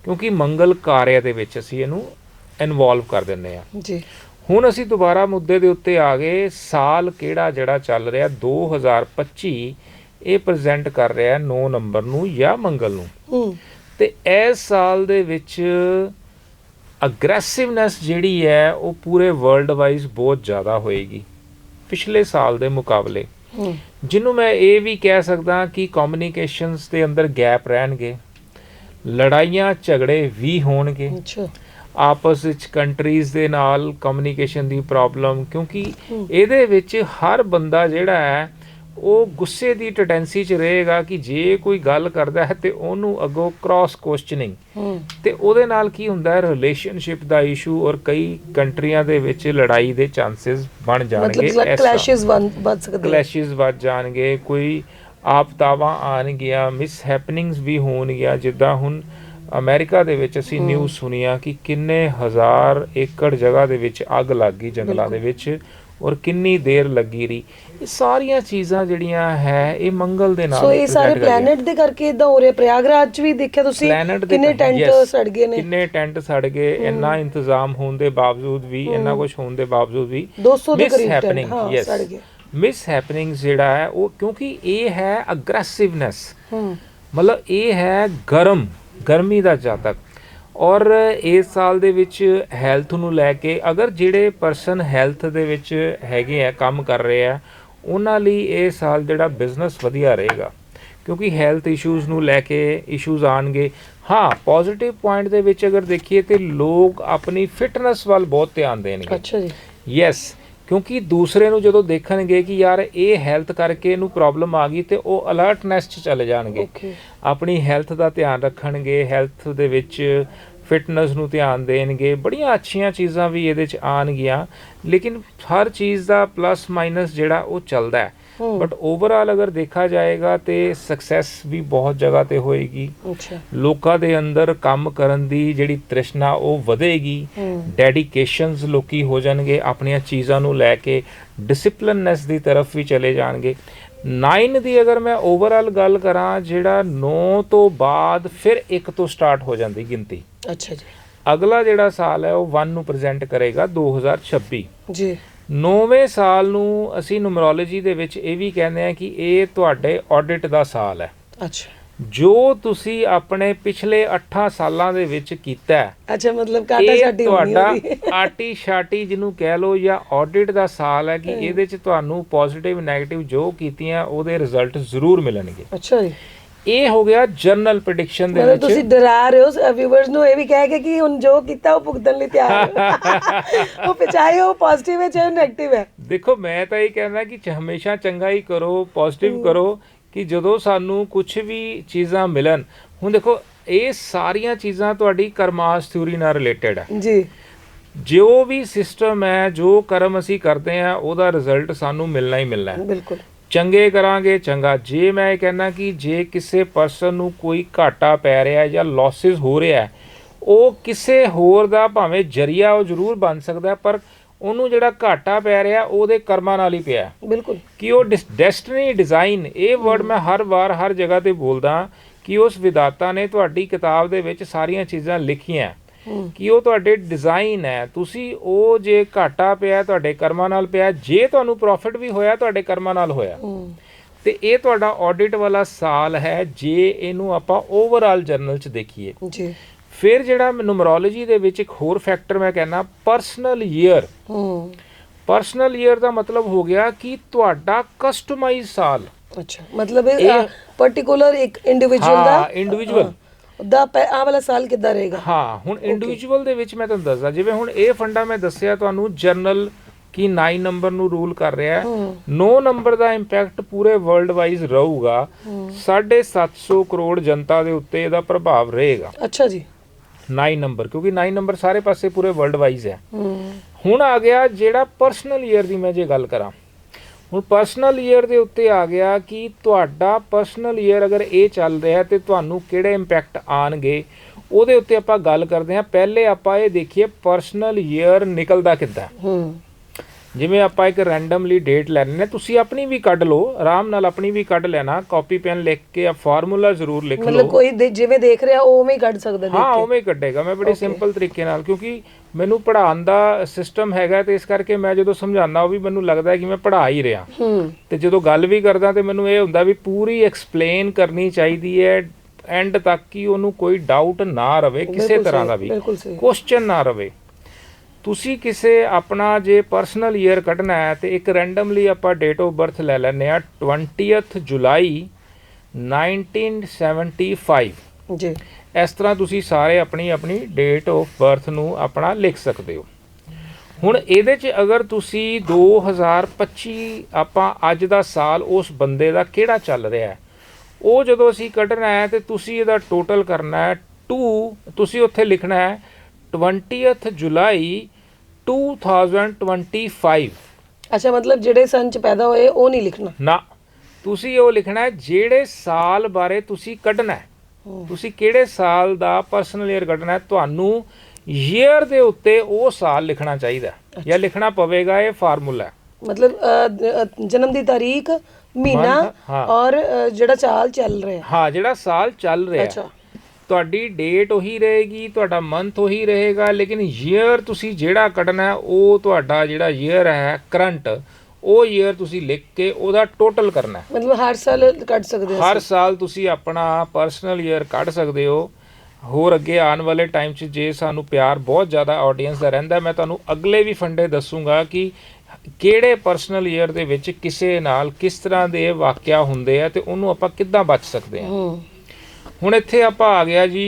ਕਿਉਂਕਿ ਮੰਗਲ ਕਾਰਿਆ ਦੇ ਵਿੱਚ ਅਸੀਂ ਇਹਨੂੰ ਇਨਵੋਲਵ ਕਰ ਦਿੰਦੇ ਹਾਂ। ਜੀ। ਹੁਣ ਅਸੀਂ ਦੁਬਾਰਾ ਮੁੱਦੇ ਦੇ ਉੱਤੇ ਆ ਗਏ। ਸਾਲ ਕਿਹੜਾ ਜਿਹੜਾ ਚੱਲ ਰਿਹਾ? 2025 ਇਹ ਪ੍ਰੈਜ਼ੈਂਟ ਕਰ ਰਿਹਾ 9 ਨੰਬਰ ਨੂੰ ਜਾਂ ਮੰਗਲ ਨੂੰ। ਹੂੰ। ਤੇ ਇਸ ਸਾਲ ਦੇ ਵਿੱਚ ਅਗਰੈਸਿਵਨੈਸ ਜਿਹੜੀ ਹੈ ਉਹ ਪੂਰੇ ਵਰਲਡ ਵਾਈਜ਼ ਬਹੁਤ ਜ਼ਿਆਦਾ ਹੋਏਗੀ ਪਿਛਲੇ ਸਾਲ ਦੇ ਮੁਕਾਬਲੇ। ਹੂੰ। ਜਿਹਨੂੰ ਮੈਂ ਇਹ ਵੀ ਕਹਿ ਸਕਦਾ ਕਿ ਕਮਿਊਨੀਕੇਸ਼ਨਸ ਦੇ ਅੰਦਰ ਗੈਪ ਰਹਿਣਗੇ ਲੜਾਈਆਂ ਝਗੜੇ ਵੀ ਹੋਣਗੇ। ਅੱਛਾ। ਆਪਸ ਵਿੱਚ ਕੰਟਰੀਜ਼ ਦੇ ਨਾਲ ਕਮਿਊਨੀਕੇਸ਼ਨ ਦੀ ਪ੍ਰੋਬਲਮ ਕਿਉਂਕਿ ਹੂੰ। ਇਹਦੇ ਵਿੱਚ ਹਰ ਬੰਦਾ ਜਿਹੜਾ ਹੈ ਉਹ ਗੁੱਸੇ ਦੀ ਟੈਂਡੈਂਸੀ 'ਚ ਰਹੇਗਾ ਕਿ ਜੇ ਕੋਈ ਗੱਲ ਕਰਦਾ ਹੈ ਤੇ ਉਹਨੂੰ ਅੱਗੋਂ ਕ੍ਰਾਸ ਕੁਐਸਚਨਿੰਗ ਤੇ ਉਹਦੇ ਨਾਲ ਕੀ ਹੁੰਦਾ ਹੈ? ਰਿਲੇਸ਼ਨਸ਼ਿਪ ਦਾ ਇਸ਼ੂ ਔਰ ਕਈ ਕੰਟਰੀਆਂ ਦੇ ਵਿੱਚ ਲੜਾਈ ਦੇ ਚਾਂਸਸ ਬਣ ਜਾਣਗੇ ਮਤਲਬ ਕਲੈਸ਼ਸ ਬਣ ਬਣ ਸਕਦੇ। ਕਲੈਸ਼ਸ ਵੱਧ ਜਾਣਗੇ ਕੋਈ ਆਪਦਾਵਾਂ ਆਣਗੀਆਂ ਮਿਸ ਹੈਪਨਿੰਗਸ ਵੀ ਹੋਣਗੀਆਂ। ਜਿੱਦਾਂ ਹੁਣ ਅਮਰੀਕਾ ਦੇ ਵਿੱਚ ਅਸੀਂ। ਨਿਊਜ਼ ਸੁਣੀਆਂ ਕਿ ਕਿੰਨੇ ਹਜ਼ਾਰ ਏਕੜ ਜਗ੍ਹਾ ਦੇ ਵਿੱਚ ਅੱਗ ਲੱਗ ਗਈ ਜੰਗਲਾਂ ਦੇ ਵਿੱਚ ਔਰ ਕਿੰਨੀ ਦੇਰ ਲੱਗੀ ਰਹੀ। ਇਹ ਸਾਰੀਆਂ ਚੀਜ਼ਾਂ ਜਿਹੜੀਆਂ ਹੈ ਇਹ ਮੰਗਲ ਦੇ ਨਾਲ ਸੋ ਇਹ ਸਾਰੇ। ਪਲੈਨਟ ਦੇ ਕਰਕੇ ਇਦਾਂ ਹੋ ਰਿਹਾ ਪ੍ਰਯਾਗਰਾਜ 'ਚ ਵੀ ਦੇਖਿਆ ਤੁਸੀਂ ਕਿੰਨੇ ਟੈਂਟ ਸੜ ਗਏ ਨੇ ਕਿੰਨੇ ਟੈਂਟ ਸੜ ਗਏ ਇੰਨਾ ਇੰਤਜ਼ਾਮ ਹੋਣ ਦੇ ਬਾਵਜੂਦ ਵੀ ਇੰਨਾ। ਕੁਝ ਹੋਣ ਦੇ ਬਾਵਜੂਦ ਵੀ 200 ਦੇ ਕਰੀਬ ਟੈਂਟ ਹਾਂ. ਸੜ ਗਏ ਮਿਸ ਹੈਪਨਿੰਗ ਜਿਹੜਾ ਹੈ ਉਹ ਕਿਉਂਕਿ ਇਹ ਹੈ ਅਗਰੈਸਿਵਨੈਸ ਮਤਲਬ ਇਹ ਹੈ ਗਰਮ ਗਰਮੀ ਦਾ ਜਾਤਕ ਔਰ ਇਸ ਸਾਲ ਦੇ ਵਿੱਚ ਹੈਲਥ ਨੂੰ ਲੈ ਕੇ ਅਗਰ ਜਿਹੜੇ ਪਰਸਨ ਹੈਲਥ ਦੇ ਵਿੱਚ ਹੈਗੇ ਆ ਕੰਮ ਕਰ ਰਹੇ ਆ ਉਹਨਾਂ ਲਈ ਇਹ ਸਾਲ ਜਿਹੜਾ ਬਿਜ਼ਨਸ ਵਧੀਆ ਰਹੇਗਾ। ਕਿਉਂਕਿ ਹੈਲਥ ਇਸ਼ੂਜ਼ ਨੂੰ ਲੈ ਕੇ ਇਸ਼ੂਜ਼ ਆਣਗੇ ਹਾਂ ਪੋਜ਼ਿਟਿਵ ਪੁਆਇੰਟ ਦੇ ਵਿੱਚ ਅਗਰ ਦੇਖੀਏ ਤੇ ਲੋਕ ਆਪਣੀ ਫਿਟਨੈਸ ਵੱਲ ਬਹੁਤ ਧਿਆਨ ਦੇਣਗੇ। ਅੱਛਾ ਜੀ। ਯੈਸ ਕਿਉਂਕਿ ਦੂਸਰੇ ਨੂੰ ਜਦੋਂ ਦੇਖਣਗੇ ਕਿ ਯਾਰ ਇਹ ਹੈਲਥ ਕਰਕੇ ਇਹਨੂੰ ਪ੍ਰੋਬਲਮ ਆ ਗਈ ਤੇ ਉਹ ਅਲਰਟਨੈਸ 'ਚ ਚਲੇ ਜਾਣਗੇ। ਆਪਣੀ ਹੈਲਥ ਦਾ ਧਿਆਨ ਰੱਖਣਗੇ ਹੈਲਥ ਦੇ ਵਿੱਚ ਫਿਟਨੈਸ ਨੂੰ ਧਿਆਨ ਦੇਣਗੇ। ਬੜੀਆਂ ਅੱਛੀਆਂ ਚੀਜ਼ਾਂ ਵੀ ਇਹਦੇ 'ਚ ਆਣਗੀਆਂ ਲੇਕਿਨ ਹਰ ਚੀਜ਼ ਦਾ ਪਲੱਸ ਮਾਈਨਸ ਜਿਹੜਾ ਉਹ ਚੱਲਦਾ ਹੈ। ਬਟ ਓਵਰਆਲ ਅਗਰ ਦੇਖਾ ਜਾਏਗਾ ਤੇ ਸਕਸੈਸ ਵੀ ਬਹੁਤ ਜਗ੍ਹਾ ਤੇ ਹੋਏਗੀ। ਅੱਛਾ। ਲੋਕਾਂ ਦੇ ਅੰਦਰ ਕੰਮ ਕਰਨ ਦੀ ਜਿਹੜੀ ਤ੍ਰਿਸ਼ਨਾ ਉਹ ਵਧੇਗੀ। ਡੈਡੀਕੇਸ਼ਨਸ ਲੋਕੀ ਹੋ ਜਾਣਗੇ। ਆਪਣੀਆਂ ਚੀਜ਼ਾਂ ਨੂੰ ਲੈ ਕੇ ਡਿਸਪਲਿਨਨੈਸ ਦੀ ਤਰਫ ਵੀ ਚਲੇ ਜਾਣਗੇ। 9 ਦੀ ਅਗਰ ਮੈਂ ਓਵਰਆਲ ਗੱਲ ਕਰਾਂ ਜਿਹੜਾ 9 ਤੋਂ ਬਾਅਦ ਫਿਰ 1 ਤੋਂ ਸਟਾਰਟ ਹੋ ਜਾਂਦੀ ਗਿਣਤੀ। ਅੱਛਾ ਜੀ। ਅਗਲਾ ਜਿਹੜਾ ਸਾਲ ਹੈ ਉਹ 1 ਨੂੰ ਪ੍ਰੈਜ਼ੈਂਟ ਕਰੇਗਾ 2026 ਜੀ। ਨੌਵੇਂ ਸਾਲ ਨੂੰ ਅਸੀਂ ਨੂਮਰੋਲੋਜੀ ਦੇ ਵਿੱਚ ਇਹ ਵੀ ਕਹਿੰਦੇ ਆ ਕਿ ਇਹ ਤੁਹਾਡੇ ਆਡਿਟ ਦਾ ਸਾਲ ਹੈ। ਅੱਛਾ। ਜੋ ਤੁਸੀਂ ਆਪਣੇ ਪਿਛਲੇ 8 ਸਾਲਾਂ ਦੇ ਵਿੱਚ ਕੀਤਾ ਅੱਛਾ ਮਤਲਬ ਕਾਟਾ ਛਾਟੀ ਹੋਣੀ ਤੁਹਾਡਾ ਆਟੀ ਸ਼ਾਟੀ ਜਿਹਨੂੰ ਕਹਿ ਲਓ ਜਾਂ ਆਡਿਟ ਦਾ ਸਾਲ ਹੈ ਕਿ। ਇਹਦੇ ਚ ਤੁਹਾਨੂੰ ਪੋਜ਼ਿਟਿਵ 네ਗੇਟਿਵ ਜੋ ਕੀਤੀਆਂ ਉਹਦੇ ਰਿਜ਼ਲਟ ਜ਼ਰੂਰ ਮਿਲਣਗੇ। ਅੱਛਾ ਜੀ। ਇਹ ਹੋ ਗਿਆ ਜਨਰਲ ਪ੍ਰੈਡਿਕਸ਼ਨ ਦੇ ਮਤਲਬ ਤੁਸੀਂ ਵਿੱਚ ਡਰਾ ਰਹੇ ਹੋ ਵਿਊਅਰਸ ਨੂੰ ਇਹ ਵੀ ਕਹਿ ਕੇ ਕਿ ਹੁਣ ਜੋ ਕੀਤਾ ਉਹ ਭੁਗਤਣ ਲਈ ਤਿਆਰ ਹੋ। ਉਹ ਪਿਛਾਏ ਉਹ ਪੋਜ਼ਿਟਿਵ ਹੈ ਚਾਹੇ ਨੈਗੇਟਿਵ ਹੈ? ਦੇਖੋ ਮੈਂ ਤਾਂ ਇਹ ਕਹਿੰਦਾ ਕਿ ਹਮੇਸ਼ਾ ਚੰਗਾ ਹੀ ਕਰੋ ਪੋਜ਼ਿਟਿਵ ਕਰੋ। ਕਿ ਜਦੋਂ ਸਾਨੂੰ ਕੁਝ ਵੀ ਚੀਜ਼ਾਂ ਮਿਲਣ ਹੁਣ ਦੇਖੋ ਇਹ ਸਾਰੀਆਂ ਚੀਜ਼ਾਂ ਤੁਹਾਡੀ ਕਰਮਾਸ ਥਿਊਰੀ ਨਾਲ ਰਿਲੇਟਡ ਹੈ ਜੀ। ਜੋ ਵੀ ਸਿਸਟਮ ਹੈ ਜੋ ਕਰਮ ਅਸੀਂ ਕਰਦੇ ਆ ਉਹਦਾ ਰਿਜ਼ਲਟ ਸਾਨੂੰ ਮਿਲਣਾ ਹੀ ਮਿਲਣਾ ਹੈ। ਬਿਲਕੁਲ। ਚੰਗੇ ਕਰਾਂਗੇ ਚੰਗਾ। ਜੇ ਮੈਂ ਇਹ ਕਹਿੰਦਾ ਕਿ ਜੇ ਕਿਸੇ ਪਰਸਨ ਨੂੰ ਕੋਈ ਘਾਟਾ ਪੈ ਰਿਹਾ ਹੈ ਜਾਂ ਲਾਸਸ ਹੋ ਰਿਹਾ ਹੈ ਉਹ ਕਿਸੇ ਹੋਰ ਦਾ ਭਾਵੇਂ ਜਰੀਆ ਉਹ ਜ਼ਰੂਰ ਬਣ ਸਕਦਾ ਪਰ ਉਹਨੂੰ ਜਿਹੜਾ ਘਾਟਾ ਪੈ ਰਿਹਾ ਉਹਦੇ ਕਰਮਾਂ ਨਾਲ ਹੀ ਪਿਆ। ਬਿਲਕੁਲ। ਕਿ ਉਹ ਡੈਸਟੀਨੀ ਡਿਜ਼ਾਈਨ ਇਹ ਵਰਡ ਮੈਂ ਹਰ ਵਾਰ ਹਰ ਜਗ੍ਹਾ ਤੇ ਬੋਲਦਾ ਕਿ ਉਸ ਵਿਦਾਤਾ ਨੇ ਤੁਹਾਡੀ ਕਿਤਾਬ ਦੇ ਵਿੱਚ ਸਾਰੀਆਂ ਚੀਜ਼ਾਂ ਲਿਖੀਆਂ। ਕਿ ਉਹ ਤੁਹਾਡੇ ਡਿਜ਼ਾਈਨ ਹੈ। ਤੁਸੀਂ ਉਹ ਜੇ ਘਾਟਾ ਪਿਆ ਤੁਹਾਡੇ ਕਰਮਾਂ ਨਾਲ ਪਿਆ ਜੇ ਤੁਹਾਨੂੰ ਪ੍ਰੋਫਿਟ ਵੀ ਹੋਇਆ ਤੁਹਾਡੇ ਕਰਮਾਂ ਨਾਲ ਹੋਇਆ। ਤੇ ਇਹ ਤੁਹਾਡਾ ਆਡਿਟ ਵਾਲਾ ਸਾਲ ਹੈ। ਜੇ ਇਹਨੂੰ ਆਪਾਂ ਓਵਰਆਲ ਜਰਨਲ ਚ ਦੇਖੀਏ। ਜੀ। ਫਿਰ ਜਿਹੜਾ ਨੂਮਰੋਲੋਜੀ ਦੇ ਵਿੱਚ ਇੱਕ ਹੋਰ ਫੈਕਟਰ ਮੈਂ ਕਹਿੰਦਾ ਪਰਸਨਲ ਈਅਰ। ਹੂੰ। ਪਰਸਨਲ ਈਅਰ ਦਾ ਮਤਲਬ ਹੋ ਗਿਆ ਕਿ ਤੁਹਾਡਾ ਕਸਟਮਾਈਜ਼ ਸਾਲ। ਅੱਛਾ ਮਤਲਬ ਇਹ ਪਾਰਟਿਕੂਲਰ ਇੱਕ ਇੰਡੀਵਿਜੂਅਲ ਦਾ? ਹਾਂ ਇੰਡੀਵਿਜੂਅਲ ਦਾ ਆਹ ਵਾਲਾ ਸਾਲ ਕਿੱਦਾਂ ਰਹੇਗਾ? ਹਾਂ ਹੁਣ ਇੰਡੀਵਿਜੂਅਲ ਦੇ ਵਿੱਚ ਮੈਂ ਤੁਹਾਨੂੰ ਦੱਸਦਾ ਜਿਵੇਂ ਹੁਣ ਇਹ ਫੰਡਾ ਮੈਂ ਦੱਸਿਆ ਤੁਹਾਨੂੰ ਜਰਨਲ ਕਿ 9 ਨੰਬਰ ਨੂੰ ਰੂਲ ਕਰ ਰਿਹਾ ਹੈ। ਹੂੰ। 9 ਨੰਬਰ ਦਾ ਇੰਪੈਕਟ ਪੂਰੇ ਵਰਲਡ ਵਾਈਜ਼ ਰਹੂਗਾ। ਹੂੰ। 750 ਕਰੋੜ ਜਨਤਾ ਦੇ ਉੱਤੇ ਇਹਦਾ ਪ੍ਰਭਾਵ ਰਹੇਗਾ। ਅੱਛਾ ਜੀ। 9 ਨੰਬਰ ਕਿਉਂਕਿ 9 ਨੰਬਰ ਸਾਰੇ ਪਾਸੇ ਪੂਰੇ ਵਰਲਡ ਵਾਈਜ਼ ਹੈ। ਹੁਣ ਆ ਗਿਆ ਜਿਹੜਾ ਪਰਸਨਲ ਈਅਰ ਦੀ ਮੈਂ ਜੇ ਗੱਲ ਕਰਾਂ ਹੁਣ ਪਰਸਨਲ ਈਅਰ ਦੇ ਉੱਤੇ ਆ ਗਿਆ ਕਿ ਤੁਹਾਡਾ ਪਰਸਨਲ ਈਅਰ ਅਗਰ ਇਹ ਚੱਲ ਰਿਹਾ ਤੇ ਤੁਹਾਨੂੰ ਕਿਹੜੇ ਇੰਪੈਕਟ ਆਣਗੇ ਉਹਦੇ ਉੱਤੇ ਆਪਾਂ ਗੱਲ ਕਰਦੇ ਹਾਂ। ਪਹਿਲੇ ਆਪਾਂ ਇਹ ਦੇਖੀਏ ਪਰਸਨਲ ਈਅਰ ਨਿਕਲਦਾ ਕਿੱਦਾਂ? ਹੂੰ। ਜਿਵੇਂ ਆਪਾਂ ਇੱਕ ਰੈਂਡਮਲੀ ਡੇਟ ਲੈਣੇ ਨੇ ਤੁਸੀਂ ਆਪਣੀ ਵੀ ਕੱਢ ਲਓ ਆਰਾਮ ਨਾਲ ਆਪਣੀ ਵੀ ਕੱਢ ਲੈਣਾ ਕਾਪੀ ਪੈਨ ਲਿਖ ਕੇ ਆ ਫਾਰਮੂਲਾ ਜ਼ਰੂਰ ਲਿਖ ਮਤਲਬ ਲਓ ਕੋਈ ਦੇ- ਜਿਵੇਂ ਦੇਖ ਰਿਹਾ ਉਹ ਉਵੇਂ ਹੀ ਕੱਢ ਸਕਦਾ ਦੇਖ ਹਾਂ ਕੇ। ਉਵੇਂ ਹੀ ਕੱਢੇਗਾ ਮੈਂ ਬੜੇ. ਸਿੰਪਲ ਤਰੀਕੇ ਨਾਲ ਕਿਉਂਕਿ ਮੈਨੂੰ ਪੜ੍ਹਾਉਣ ਦਾ ਸਿਸਟਮ ਹੈਗਾ ਤੇ ਇਸ ਕਰਕੇ ਮੈਂ ਜਦੋਂ ਸਮਝਾਉਂਦਾ ਉਹ ਵੀ ਮੈਨੂੰ ਲੱਗਦਾ ਹੈ ਕਿ ਮੈਂ ਪੜ੍ਹਾ ਹੀ ਰਿਹਾ। ਹੂੰ। ਤੇ ਜਦੋਂ ਗੱਲ ਵੀ ਕਰਦਾ ਤੇ ਮੈਨੂੰ ਇਹ ਹੁੰਦਾ ਵੀ ਪੂਰੀ ਐਕਸਪਲੇਨ ਕਰਨੀ ਚਾਹੀਦੀ ਹੈ ਐਂਡ ਤੱਕ ਕਿ ਉਹਨੂੰ ਕੋਈ ਡਾਊਟ ਨਾ ਰਵੇ ਕਿਸੇ ਤਰ੍ਹਾਂ ਦਾ ਵੀ। ਕੁਐਸਚਨ ਨਾ ਰਵੇ। ਤੁਸੀਂ ਕਿਸੇ ਆਪਣਾ ਜੇ ਪਰਸਨਲ ਈਅਰ ਕੱਢਣਾ ਹੈ ਤੇ ਇੱਕ ਰੈਂਡਮਲੀ ਆਪਾਂ ਡੇਟ ਆਫ ਬਰਥ ਲੈ ਲੈਂਦੇ ਆ 20th ਜੁਲਾਈ 1975 ਜੀ। ਇਸ ਤਰ੍ਹਾਂ ਤੁਸੀਂ ਸਾਰੇ ਆਪਣੀ ਆਪਣੀ ਡੇਟ ਆਫ ਬਰਥ ਨੂੰ ਆਪਣਾ ਲਿਖ ਸਕਦੇ ਹੋ। ਹੁਣ ਇਹਦੇ 'ਚ ਅਗਰ ਤੁਸੀਂ 2025 ਆਪਾਂ ਅੱਜ ਦਾ ਸਾਲ ਉਸ ਬੰਦੇ ਦਾ ਕਿਹੜਾ ਚੱਲ ਰਿਹਾ ਹੈ? ਉਹ ਜਦੋਂ ਅਸੀਂ ਕੱਢਣਾ ਹੈ ਤੇ ਤੁਸੀਂ ਇਹਦਾ ਟੋਟਲ ਕਰਨਾ ਹੈ 2 ਤੁਸੀਂ ਉੱਥੇ ਲਿਖਣਾ ਹੈ 20th ਜੁਲਾਈ 2025 ਅੱਛਾ ਮਤਲਬ ਜਿਹੜੇ ਸਨ ਚ ਪੈਦਾ ਹੋਏ ਉਹ ਨਹੀਂ ਲਿਖਣਾ। ਨਾ ਤੁਸੀਂ ਉਹ ਲਿਖਣਾ ਹੈ ਜਿਹੜੇ ਸਾਲ ਬਾਰੇ ਤੁਸੀਂ ਕੱਢਣਾ ਹੈ। ਤੁਸੀਂ ਕਿਹੜੇ ਸਾਲ ਦਾ ਪਰਸਨਲ ਈਅਰ ਕੱਢਣਾ ਹੈ? ਤੁਹਾਨੂੰ ਈਅਰ ਦੇ ਉੱਤੇ ਉਹ ਸਾਲ ਲਿਖਣਾ ਚਾਹੀਦਾ ਜਾਂ ਲਿਖਣਾ ਪਵੇਗਾ ਇਹ ਫਾਰਮੂਲਾ ਮਤਲਬ ਜਨਮ ਦੀ ਤਾਰੀਖ ਮਹੀਨਾ। ਔਰ ਜਿਹੜਾ ਚਾਲ ਚੱਲ ਰਿਹਾ ਹਾਂ। ਜਿਹੜਾ ਸਾਲ ਚੱਲ ਰਿਹਾ ਤੁਹਾਡੀ ਡੇਟ ਉਹੀ ਰਹੇਗੀ ਤੁਹਾਡਾ ਮੰਥ ਉਹੀ ਰਹੇਗਾ ਲੇਕਿਨ ਈਅਰ ਤੁਸੀਂ ਜਿਹੜਾ ਕੱਢਣਾ ਉਹ ਤੁਹਾਡਾ ਜਿਹੜਾ ਈਅਰ ਹੈ ਕਰੰਟ ਉਹ ਈਅਰ ਤੁਸੀਂ ਲਿਖ ਕੇ ਉਹਦਾ ਟੋਟਲ ਕਰਨਾ ਹੈ। ਮਤਲਬ ਹਰ ਸਾਲ ਕੱਢ ਸਕਦੇ ਹਾਂ ਹਰ ਸਾਲ ਤੁਸੀਂ ਆਪਣਾ ਪਰਸਨਲ ਈਅਰ ਕੱਢ ਸਕਦੇ ਹੋ। ਹੋਰ ਅੱਗੇ ਆਉਣ ਵਾਲੇ ਟਾਈਮ 'ਚ ਜੇ ਸਾਨੂੰ ਪਿਆਰ ਬਹੁਤ ਜ਼ਿਆਦਾ ਆਡੀਅנס ਦਾ ਰਹਿੰਦਾ ਮੈਂ ਤੁਹਾਨੂੰ ਅਗਲੇ ਵੀ ਫੰਡੇ ਦੱਸੂਗਾ ਕਿ ਕਿਹੜੇ ਪਰਸਨਲ ਈਅਰ ਦੇ ਵਿੱਚ ਕਿਸੇ ਨਾਲ ਕਿਸ ਤਰ੍ਹਾਂ ਦੇ ਵਾਕਿਆ ਹੁੰਦੇ ਆ ਤੇ ਉਹਨੂੰ ਆਪਾਂ ਕਿੱਦਾਂ ਬਚ ਸਕਦੇ ਹੂੰ। ਹੁਣ ਇੱਥੇ ਆਪਾਂ ਆ ਗਿਆ ਜੀ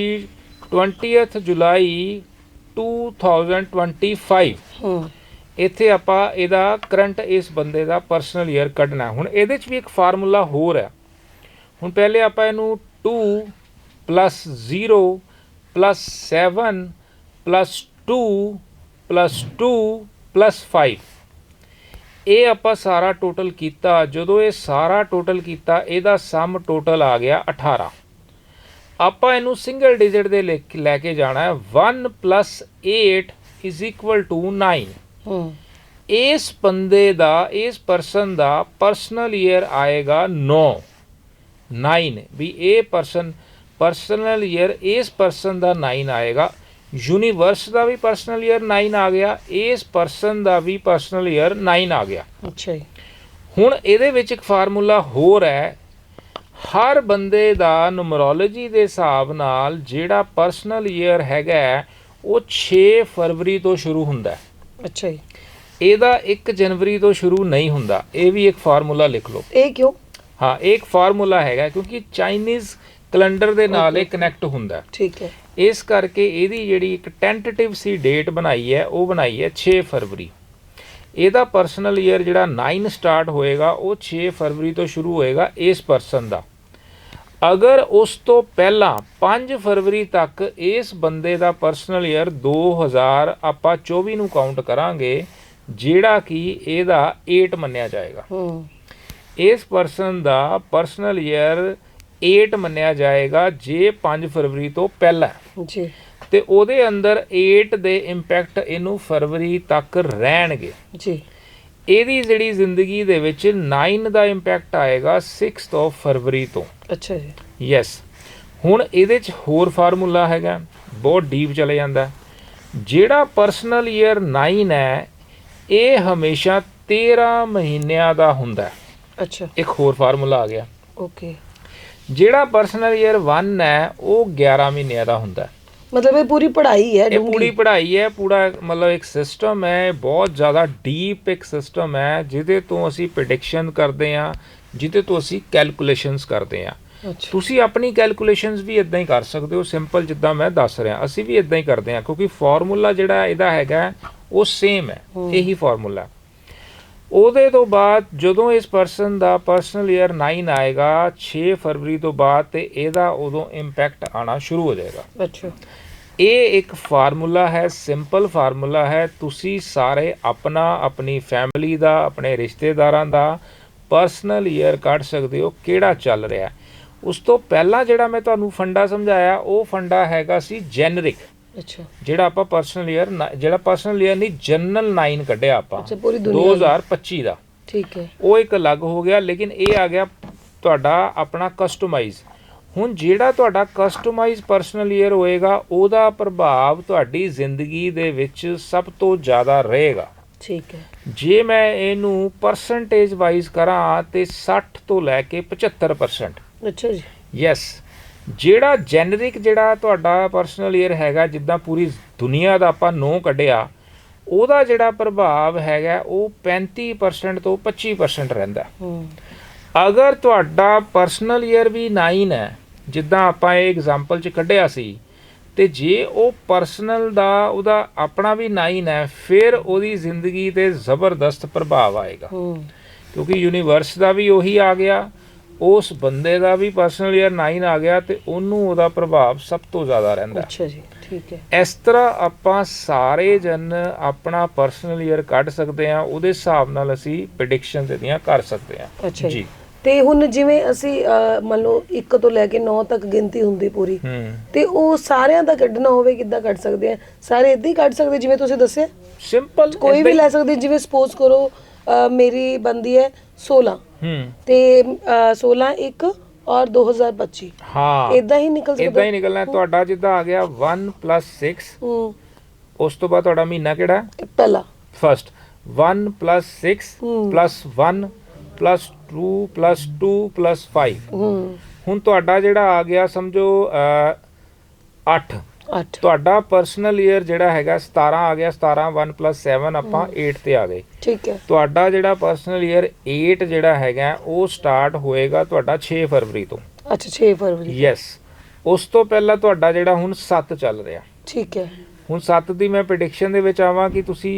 20th ਜੁਲਾਈ 2025 ਹੂੰ। ਇੱਥੇ ਆਪਾਂ ਇਹਦਾ ਕਰੰਟ ਇਸ ਬੰਦੇ ਦਾ ਪਰਸਨਲ ਈਅਰ ਕੱਢਣਾ। ਹੁਣ ਇਹਦੇ 'ਚ ਵੀ ਇੱਕ ਫਾਰਮੂਲਾ ਹੋਰ ਹੈ ਹੁਣ ਪਹਿਲੇ ਆਪਾਂ ਇਹਨੂੰ 2 plus 0 plus 7 plus 2 plus 2 plus 5 ਇਹ ਆਪਾਂ ਸਾਰਾ ਟੋਟਲ ਕੀਤਾ। ਜਦੋਂ ਇਹ ਸਾਰਾ ਟੋਟਲ ਕੀਤਾ ਇਹਦਾ ਸਮ ਟੋਟਲ ਆ ਗਿਆ 18 ਆਪਾਂ ਇਹਨੂੰ ਸਿੰਗਲ ਡਿਜਿਟ ਦੇ ਲੈ ਕੇ- ਲੈ ਕੇ ਜਾਣਾ ਹੈ। 1 ਪਲੱਸ 8 ਇਜ਼ ਇਕੁਅਲ ਟੂ 9 ਹੂੰ। ਇਸ ਬੰਦੇ ਦਾ ਇਸ ਪਰਸਨ ਦਾ ਪਰਸਨਲ ਈਅਰ ਆਏਗਾ 9 9 ਵੀ ਇਹ ਪਰਸਨ ਪਰਸਨਲ ਈਅਰ ਇਸ ਪਰਸਨ ਦਾ 9 ਆਏਗਾ। ਯੂਨੀਵਰਸ ਦਾ ਵੀ ਪਰਸਨਲ ਈਅਰ 9 ਆ ਗਿਆ। ਇਸ ਪਰਸਨ ਦਾ ਵੀ ਪਰਸਨਲ ਈਅਰ 9 ਆ ਗਿਆ। ਅੱਛਾ ਜੀ। ਹੁਣ ਇਹਦੇ ਵਿੱਚ ਇੱਕ ਫਾਰਮੂਲਾ ਹੋਰ ਹੈ। ਹਰ ਬੰਦੇ ਦਾ ਨੂਮਰੋਲੋਜੀ ਦੇ ਹਿਸਾਬ ਨਾਲ ਜਿਹੜਾ ਪਰਸਨਲ ਈਅਰ ਹੈਗਾ ਉਹ 6 ਫਰਵਰੀ ਤੋਂ ਸ਼ੁਰੂ ਹੁੰਦਾ ਹੈ। ਅੱਛਾ ਜੀ। ਇਹਦਾ 1 ਜਨਵਰੀ ਤੋਂ ਸ਼ੁਰੂ ਨਹੀਂ ਹੁੰਦਾ। ਇਹ ਵੀ ਇੱਕ ਫਾਰਮੂਲਾ ਲਿਖ ਲਓ। ਇਹ ਕਿਉਂ? ਹਾਂ ਇੱਕ ਫਾਰਮੂਲਾ ਹੈਗਾ ਕਿਉਂਕਿ ਚਾਈਨੀਜ਼ ਕੈਲੰਡਰ ਦੇ ਨਾਲ ਇਹ ਕਨੈਕਟ ਹੁੰਦਾ। ਠੀਕ ਹੈ। ਇਸ ਕਰਕੇ ਇਹਦੀ ਜਿਹੜੀ ਇੱਕ ਟੈਂਟੇਟਿਵ ਸੀ ਡੇਟ ਬਣਾਈ ਹੈ ਉਹ ਬਣਾਈ ਹੈ 6 ਫਰਵਰੀ। ਇਹਦਾ ਪਰਸਨਲ ਈਅਰ ਜਿਹੜਾ 9 ਸਟਾਰਟ ਹੋਏਗਾ ਉਹ 6 ਫਰਵਰੀ ਤੋਂ ਸ਼ੁਰੂ ਹੋਏਗਾ ਇਸ ਪਰਸਨ ਦਾ। ਅਗਰ ਉਸ ਤੋਂ ਪਹਿਲਾਂ 5 ਫਰਵਰੀ ਤੱਕ ਇਸ ਬੰਦੇ ਦਾ ਪਰਸਨਲ ਈਅਰ 2000 ਆਪਾਂ 24 ਨੂੰ ਕਾਊਂਟ ਕਰਾਂਗੇ ਜਿਹੜਾ ਕਿ ਇਹਦਾ 8 ਮੰਨਿਆ ਜਾਏਗਾ। ਹੂੰ। ਇਸ ਪਰਸਨ ਦਾ ਪਰਸਨਲ ਈਅਰ 8 ਮੰਨਿਆ ਜਾਏਗਾ ਜੇ 5 ਫਰਵਰੀ ਤੋਂ ਪਹਿਲਾਂ। ਜੀ। ਤੇ ਉਹਦੇ ਅੰਦਰ 8 ਦੇ ਇੰਪੈਕਟ ਇਹਨੂੰ ਫਰਵਰੀ ਤੱਕ ਰਹਿਣਗੇ। ਜੀ। ਇਹਦੀ ਜਿਹੜੀ ਜ਼ਿੰਦਗੀ ਦੇ ਵਿੱਚ 9 ਦਾ ਇੰਪੈਕਟ ਆਏਗਾ 6th ਆਫ ਫਰਵਰੀ ਤੋਂ ਅੱਛਾ ਜੀ ਯੈਸ ਹੁਣ ਇਹਦੇ ਚ ਹੋਰ ਫਾਰਮੂਲਾ ਹੈਗਾ ਬਹੁਤ ਡੀਪ ਚਲੇ ਜਾਂਦਾ। ਜਿਹੜਾ ਪਰਸਨਲ ਈਅਰ 9 ਹੈ ਇਹ ਹਮੇਸ਼ਾ 13 ਮਹੀਨਿਆਂ ਦਾ ਹੁੰਦਾ ਹੈ। ਅੱਛਾ ਇੱਕ ਹੋਰ ਫਾਰਮੂਲਾ ਆ ਗਿਆ ਓਕੇ ਜਿਹੜਾ ਪਰਸਨਲ ਈਅਰ 1 ਹੈ ਉਹ 11 ਮਹੀਨਿਆਂ ਦਾ ਹੁੰਦਾ ਹੈ। ਮਤਲਬ ਇਹ ਪੂਰੀ ਪੜ੍ਹਾਈ ਹੈ ਇਹ ਪੂਰੀ ਪੜ੍ਹਾਈ ਹੈ ਪੂਰਾ ਮਤਲਬ ਇੱਕ ਸਿਸਟਮ ਹੈ ਬਹੁਤ ਜ਼ਿਆਦਾ ਡੀਪ ਇੱਕ ਸਿਸਟਮ ਹੈ ਜਿਹਦੇ ਤੋਂ ਅਸੀਂ ਪ੍ਰੈਡਿਕਸ਼ਨ ਕਰਦੇ ਹਾਂ ਜਿਹਦੇ ਤੋਂ ਅਸੀਂ ਕੈਲਕੂਲੇਸ਼ਨਸ ਕਰਦੇ ਹਾਂ। ਅੱਛਾ। ਤੁਸੀਂ ਆਪਣੀ ਕੈਲਕੂਲੇਸ਼ਨਸ ਵੀ ਇਦਾਂ ਹੀ ਕਰ ਸਕਦੇ ਹੋ ਸਿੰਪਲ ਜਿੱਦਾਂ ਮੈਂ ਦੱਸ ਰਿਹਾ। ਅਸੀਂ ਵੀ ਇਦਾਂ ਹੀ ਕਰਦੇ ਹਾਂ ਕਿਉਂਕਿ ਫਾਰਮੂਲਾ ਜਿਹੜਾ ਇਹਦਾ ਹੈਗਾ ਉਹ ਸੇਮ ਹੈ। ਇਹੀ ਫਾਰਮੂਲਾ ਉਹਦੇ ਤੋਂ ਬਾਅਦ ਜਦੋਂ ਇਸ ਪਰਸਨ ਦਾ ਪਰਸਨਲ ਈਅਰ 9 ਆਏਗਾ 6 ਫਰਵਰੀ ਤੋਂ ਬਾਅਦ ਤੇ ਇਹਦਾ ਉਦੋਂ ਇੰਪੈਕਟ ਆਣਾ ਸ਼ੁਰੂ ਹੋ ਜਾਏਗਾ। ਅੱਛਾ। ਇਹ ਇੱਕ ਫਾਰਮੂਲਾ ਹੈ ਸਿੰਪਲ ਫਾਰਮੂਲਾ ਹੈ। ਤੁਸੀਂ ਸਾਰੇ ਆਪਣਾ ਆਪਣੀ ਫੈਮਿਲੀ ਦਾ ਆਪਣੇ ਰਿਸ਼ਤੇਦਾਰਾਂ ਦਾ ਪਰਸਨਲ ਈਅਰ ਕੱਢ ਸਕਦੇ ਹੋ ਕਿਹੜਾ ਚੱਲ ਰਿਹਾ। ਉਸ ਤੋਂ ਪਹਿਲਾਂ ਜਿਹੜਾ ਮੈਂ ਤੁਹਾਨੂੰ ਫੰਡਾ ਸਮਝਾਇਆ ਉਹ ਫੰਡਾ ਹੈਗਾ ਸੀ ਜੈਨਰਿਕ ਅੱਛਾ। ਜਿਹੜਾ ਆਪਾਂ ਪਰਸਨਲ ਈਅਰ ਜਿਹੜਾ ਪਰਸਨਲ ਈਅਰ ਨਹੀਂ ਜਨਰਲ 9 ਕੱਢਿਆ ਆਪਾਂ। ਅੱਛਾ ਪੂਰੀ ਦੁਨੀਆ ਦਾ। 2025 ਦਾ। ਠੀਕ ਹੈ। ਉਹ ਇੱਕ ਅਲੱਗ ਹੋ ਗਿਆ ਲੇਕਿਨ ਇਹ ਆ ਗਿਆ ਤੁਹਾਡਾ ਆਪਣਾ ਕਸਟਮਾਈਜ਼ ਹੁਣ ਜਿਹੜਾ ਤੁਹਾਡਾ ਕਸਟਮਾਈਜ਼ ਪਰਸਨਲ ਈਅਰ ਹੋਏਗਾ ਉਹਦਾ ਪ੍ਰਭਾਵ ਤੁਹਾਡੀ ਜ਼ਿੰਦਗੀ ਦੇ ਵਿੱਚ ਸਭ ਤੋਂ ਜ਼ਿਆਦਾ ਰਹੇਗਾ। ਠੀਕ ਹੈ। ਜੇ ਮੈਂ ਇਹਨੂੰ ਪਰਸੈਂਟੇਜ ਵਾਈਜ਼ ਕਰਾਂ ਤੇ 60 ਤੋਂ ਲੈ ਕੇ 75% ਅੱਛਾ ਜੀ। ਯੈਸ ਜਿਹੜਾ ਜੈਨਰਿਕ ਜਿਹੜਾ ਤੁਹਾਡਾ ਪਰਸਨਲ ਈਅਰ ਹੈਗਾ ਜਿੱਦਾਂ ਪੂਰੀ ਦੁਨੀਆ ਦਾ ਆਪਾਂ ਨੋ ਕੱਢਿਆ ਉਹਦਾ ਜਿਹੜਾ ਪ੍ਰਭਾਵ ਹੈਗਾ ਉਹ 35% ਤੋਂ 25% ਰਹਿੰਦਾ। ਅਗਰ ਤੁਹਾਡਾ ਪਰਸਨਲ ਈਅਰ ਵੀ 9 ਹੈ ਜਿੱਦਾਂ ਆਪਾਂ ਇਹ ਐਗਜ਼ਾਮਪਲ ਚ ਕੱਢਿਆ ਸੀ ਤੇ ਜੇ ਉਹ ਪਰਸਨਲ ਦਾ ਉਹਦਾ ਆਪਣਾ ਵੀ 9 ਹੈ ਫਿਰ ਉਹਦੀ ਜ਼ਿੰਦਗੀ ਤੇ ਜ਼ਬਰਦਸਤ ਪ੍ਰਭਾਵ ਆਏਗਾ। ਕਿਉਂਕਿ ਯੂਨੀਵਰਸ ਦਾ ਵੀ ਉਹੀ ਆ ਗਿਆ ਉਸ ਬੰਦੇ ਦਾ ਵੀ ਪਰਸਨਲ ਈਅਰ 9 ਆ ਗਿਆ ਤੇ ਉਹਨੂੰ ਉਹਦਾ ਪ੍ਰਭਾਵ ਸਭ ਤੋਂ ਜ਼ਿਆਦਾ ਰਹਿੰਦਾ। ਅੱਛਾ ਜੀ ਠੀਕ ਹੈ। ਇਸ ਤਰ੍ਹਾਂ ਆਪਾਂ ਸਾਰੇ ਜਨ ਆਪਣਾ ਪਰਸਨਲ ਈਅਰ ਕੱਢ ਸਕਦੇ ਹਾਂ ਉਹਦੇ ਹਿਸਾਬ ਨਾਲ ਅਸੀਂ ਪ੍ਰੈਡਿਕਸ਼ਨ ਇਹਦੀਆਂ ਕਰ ਸਕਦੇ ਹਾਂ। ਅੱਛਾ ਜੀ। ਤੇ ਹੁਣ ਜਿਵੇਂ ਅਸੀਂ ਮੰਨ ਲਓ 1 ਤੋਂ ਲੈ ਕੇ 9 ਤੱਕ ਗਿਣਤੀ ਹੁੰਦੀ ਪੂਰੀ ਤੇ ਉਹ ਸਾਰਿਆਂ ਦਾ ਕੱਢਣਾ ਹੋਵੇ ਕਿੱਦਾਂ ਕੱਢ ਸਕਦੇ ਆ ਸਾਰੇ ਇਦਾਂ ਹੀ ਕੱਢ ਸਕਦੇ ਜਿਵੇਂ ਤੁਸੀਂ ਦੱਸਿਆ? ਸਿੰਪਲ ਕੋਈ ਵੀ ਲੈ ਸਕਦੇ ਜਿਵੇਂ ਸਪੋਜ਼ ਕਰੋ ਮੇਰੀ ਬੰਦੀ ਹੈ 16 ਹੂੰ। ਤੇ ਅਹ, 16 1 ਔਰ 2025 ਹਾਂ। ਇਦਾਂ ਹੀ ਨਿਕਲ ਇਦਾਂ ਸਕਦਾ ਹੀ ਨਿਕਲਣਾ। ਤੁਹਾਡਾ ਜਿੱਦਾਂ ਆ ਗਿਆ 1 6 ਹੂੰ। ਉਸ ਤੋਂ ਬਾਅਦ ਤੁਹਾਡਾ ਮਹੀਨਾ ਕਿਹੜਾ? ਪਹਿਲਾ। ਫਸਟ 1 6 ਹੂੰ। 1 2 2 5 ਹੂੰ। ਹੁਣ ਤੁਹਾਡਾ ਜਿਹੜਾ ਆ ਗਿਆ ਸਮਝੋ 8 8 ਤੁਹਾਡਾ ਪਰਸਨਲ ਈਅਰ ਜਿਹੜਾ ਹੈਗਾ 17 ਆ ਗਿਆ 17 1 7 ਆਪਾਂ 8 ਤੇ ਆ ਗਏ। ਠੀਕ ਹੈ। ਤੁਹਾਡਾ ਜਿਹੜਾ ਪਰਸਨਲ ਈਅਰ 8 ਜਿਹੜਾ ਹੈਗਾ ਉਹ ਸਟਾਰਟ ਹੋਏਗਾ ਤੁਹਾਡਾ 6 ਫਰਵਰੀ ਤੋਂ। ਅੱਛਾ 6 ਫਰਵਰੀ ਯੈਸ ਉਸ ਤੋਂ ਪਹਿਲਾਂ ਤੁਹਾਡਾ ਜਿਹੜਾ ਹੁਣ 7 ਚੱਲ ਰਿਹਾ। ਠੀਕ ਹੈ। ਹੁਣ 7 ਦੀ ਮੈਂ ਪ੍ਰੈਡਿਕਸ਼ਨ ਦੇ ਵਿੱਚ ਆਵਾਂ ਕਿ ਤੁਸੀਂ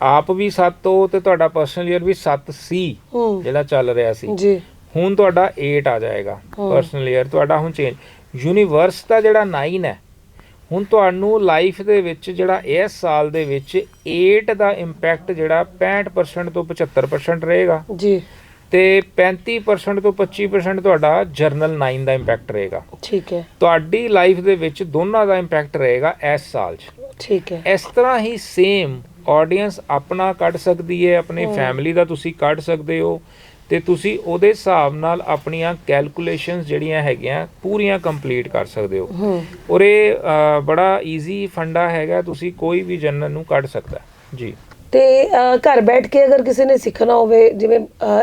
ਆਪ ਵੀ 7 ਹੋ ਤੇ ਤੁਹਾਡਾ ਪਰਸਨਲ ਈਅਰ ਵੀ 7 ਸੀ ਜਿਹੜਾ ਚੱਲ ਰਿਹਾ ਸੀ। ਜੀ। ਹੁਣ ਤੁਹਾਡਾ 8 ਆ ਜਾਏਗਾ। ਪਰਸਨਲ ਈਅਰ ਤੁਹਾਡਾ ਹੁਣ ਚੇਂਜ ਯੂਨੀਵਰਸ ਦਾ ਜਿਹੜਾ 9 ਹੈ ਹੁਣ ਤੁਹਾਨੂੰ ਲਾਈਫ ਦੇ ਵਿੱਚ ਜਿਹੜਾ ਇਸ ਸਾਲ ਦੇ ਵਿੱਚ 8 ਦਾ ਇੰਪੈਕਟ ਜਿਹੜਾ 65% ਤੋਂ 75% ਰਹੇਗਾ ਜੀ। ਤੇ 35% ਤੋਂ 25% ਤੁਹਾਡਾ ਜਰਨਲ 9 ਦਾ ਇੰਪੈਕਟ ਰਹੇਗਾ। ਠੀਕ ਹੈ। ਤੁਹਾਡੀ ਲਾਈਫ ਦੇ ਵਿੱਚ ਦੋਨਾਂ ਦਾ ਇੰਪੈਕਟ ਰਹੇਗਾ ਇਸ ਸਾਲ 'ਚ। ਠੀਕ ਹੈ। ਇਸ ਤਰ੍ਹਾਂ ਹੀ ਸੇਮ ਆਡੀਅנס ਆਪਣਾ ਕੱਢ ਸਕਦੀ ਹੈ ਆਪਣੀ। ਫੈਮਿਲੀ ਦਾ ਤੁਸੀਂ ਕੱਢ ਸਕਦੇ ਹੋ। ਤੇ ਤੁਸੀਂ ਉਹਦੇ ਹਿਸਾਬ ਨਾਲ ਆਪਣੀਆਂ ਕੈਲਕੂਲੇਸ਼ਨਸ ਜਿਹੜੀਆਂ ਹੈਗੀਆਂ ਪੂਰੀਆਂ ਕੰਪਲੀਟ ਕਰ ਸਕਦੇ ਹੋ। ਔਰ ਇਹ ਬੜਾ ਈਜ਼ੀ ਫੰਡਾ ਹੈਗਾ ਤੁਸੀਂ ਕੋਈ ਵੀ ਜਨਰਲ ਨੂੰ ਕੱਢ ਸਕਦਾ। ਜੀ। ਤੇ ਘਰ ਬੈਠ ਕੇ ਅਗਰ ਕਿਸੇ ਨੇ ਸਿੱਖਣਾ ਹੋਵੇ ਜਿਵੇਂ